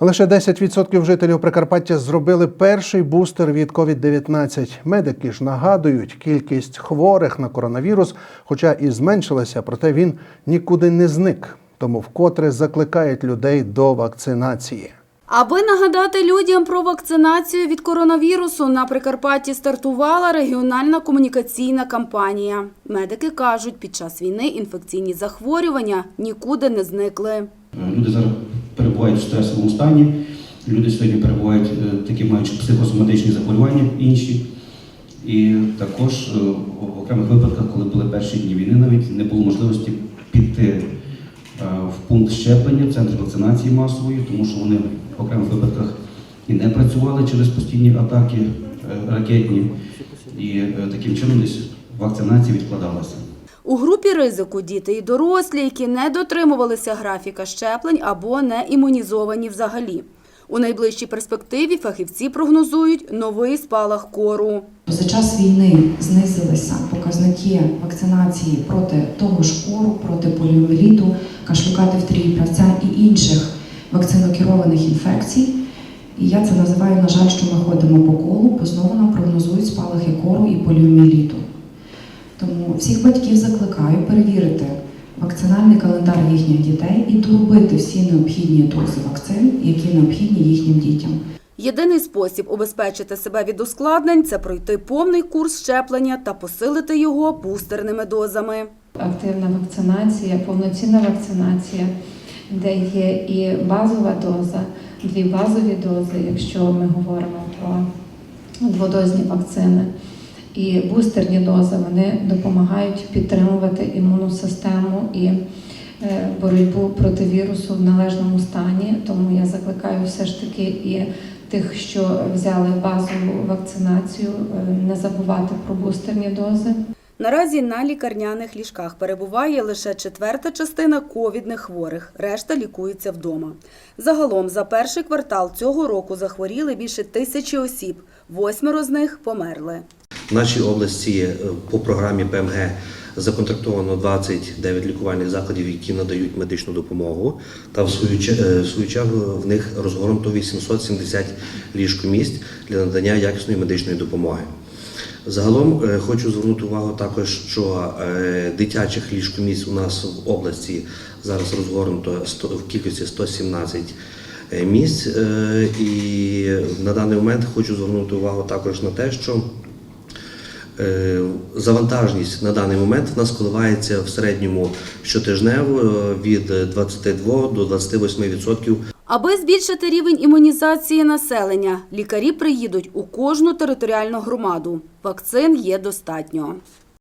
Лише 10% жителів Прикарпаття зробили перший бустер від COVID-19. Медики ж нагадують, кількість хворих на коронавірус, хоча і зменшилася, проте він нікуди не зник. Тому вкотре закликають людей до вакцинації. Аби нагадати людям про вакцинацію від коронавірусу, на Прикарпатті стартувала регіональна комунікаційна кампанія. Медики кажуть, під час війни інфекційні захворювання нікуди не зникли. Люди зараз перебувають в стресовому стані. Люди сьогодні перебувають е, такі маючи психосоматичні захворювання інші. І також е, в окремих випадках, коли були перші дні війни, навіть не було можливості піти е, в пункт щеплення, в центр вакцинації масової, тому що вони в окремих випадках і не працювали через постійні атаки ракетні. І таким чином десь вакцинація відкладалася. У групі ризику діти і дорослі, які не дотримувалися графіка щеплень або не імунізовані взагалі. У найближчій перспективі фахівці прогнозують новий спалах кору. За час війни знизилися показники вакцинації проти того ж кору, проти поліоміеліту, кашлюка, дифтерії, правця і інших вакцинокерованих інфекцій. І я це називаю, на жаль, що ми ходимо по колу, бо знову нам прогнозують спалахи кору і поліоміеліту. Тому всіх батьків закликаю перевірити вакцинальний календар їхніх дітей і доробити всі необхідні дози вакцин, які необхідні їхнім дітям. Єдиний спосіб убезпечити себе від ускладнень це пройти повний курс щеплення та посилити його бустерними дозами. активна вакцинація, повноцінна вакцинація, де є і базова доза, дві базові дози, якщо ми говоримо про дводозні вакцини. І бустерні дози вони допомагають підтримувати імунну систему і е, боротьбу проти вірусу в належному стані. Тому я закликаю все ж таки і тих, що взяли базову вакцинацію, е, не забувати про бустерні дози. Наразі на лікарняних ліжках перебуває лише четверта частина ковідних хворих, решта лікується вдома. Загалом за перший квартал цього року захворіли більше тисячі осіб, восьмеро з них померли. В нашій області е, по програмі ПМГ законтрактовано 29 лікувальних закладів, які надають медичну допомогу. Та в свою, е, в свою чергу в них розгорнуто 870 ліжкомісць для надання якісної медичної допомоги. Загалом е, хочу звернути увагу також, що дитячих ліжкомісць у нас в області зараз розгорнуто в кількості 117 е, місць. І на даний момент хочу звернути увагу також на те, що Завантажність на даний момент в нас коливається в середньому щотижнево е, від 22 до 28%. Аби збільшити рівень імунізації населення, лікарі приїдуть у кожну територіальну громаду. Вакцин є достатньо.